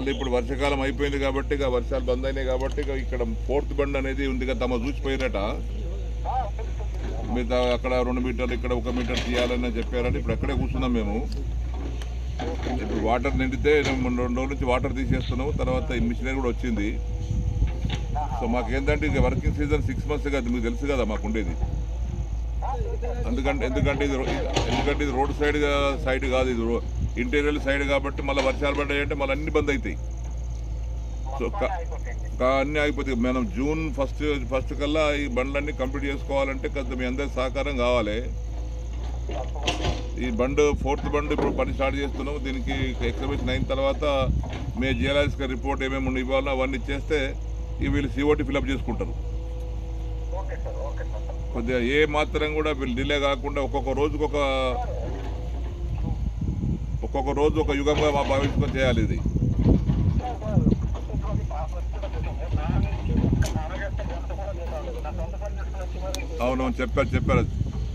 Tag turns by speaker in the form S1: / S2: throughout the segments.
S1: మళ్ళీ ఇప్పుడు వర్షాకాలం అయిపోయింది కాబట్టి ఇక వర్షాలు బంద్ అయినాయి కాబట్టి ఇక ఇక్కడ ఫోర్త్ బండ్ అనేది ఉంది కదా తమ చూసిపోయినట మిగతా అక్కడ రెండు మీటర్లు ఇక్కడ ఒక మీటర్ తీయాలని చెప్పారని ఇప్పుడు అక్కడే కూర్చున్నాం మేము. ఇప్పుడు వాటర్ నిండితే మేము రెండు రోజుల నుంచి వాటర్ తీసేస్తున్నాము తర్వాత మిషనరీ కూడా వచ్చింది. సో మాకేంటంటే ఇక వర్కింగ్ సీజన్ సిక్స్ మంత్స్ కదా మీకు తెలుసు కదా మాకు ఉండేది. ఎందుకంటే ఎందుకంటే ఇది ఎందుకంటే ఇది రోడ్ సైడ్ సైడ్ కాదు ఇది ఇంటీరియర్ సైడ్ కాబట్టి మళ్ళీ వర్షాలు పడ్డాయి అంటే మళ్ళీ అన్ని బంద్ అవుతాయి సో అన్ని అయిపోతాయి మనం జూన్ ఫస్ట్ ఫస్ట్ కల్లా ఈ బండ్లన్నీ కంప్లీట్ చేసుకోవాలంటే కొంత మీ అందరి సహకారం కావాలి. ఈ బండ్ ఫోర్త్ బండ్ ఇప్పుడు పని స్టార్ట్ చేస్తున్నాం దీనికి ఎక్స్కవేషన్ అయిన తర్వాత మే జియలాజికల్ రిపోర్ట్ ఏమేమి ఉండి ఇవ్వాలో అవన్నీ ఇచ్చేస్తే ఈ వీళ్ళు సిఓటి ఫిలప్ చేసుకుంటారు. కొద్దిగా ఏ మాత్రం కూడా వీళ్ళు డిలే కాకుండా ఒక్కొక్క రోజుకు ఒక ఒక్కొక్క రోజు ఒక యుగంగా మా భావించుకొని చేయాలి ఇది. అవునవును చెప్పారు చెప్పారు.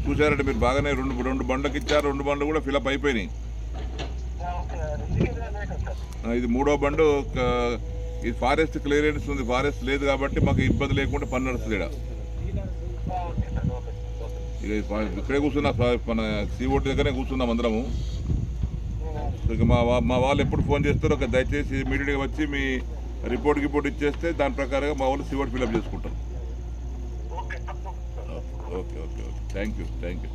S1: చూసారంటే మీరు బాగానే రెండు రెండు బండ్లకి ఇచ్చారు రెండు బండ్లు కూడా ఫిలప్ అయిపోయినాయి. ఇది మూడో బండు ఇది ఫారెస్ట్ క్లియరెన్స్ ఉంది ఫారెస్ట్ లేదు కాబట్టి మాకు ఇబ్బంది లేకుండా పని నడుస్తుంది ఇక్కడ ఇక్కడే కూర్చున్నా మన సీఓటీ దగ్గరే కూర్చున్నాం అందరము. మా మా వాళ్ళు ఎప్పుడు ఫోన్ చేస్తారో ఒక దయచేసి ఇమీడియట్గా వచ్చి మీ రిపోర్ట్ గిపోర్ట్ ఇచ్చేస్తే దాని ప్రకారంగా మా వాళ్ళు సీఓటి ఫిలప్ చేసుకుంటారు. Okay okay okay thank you thank you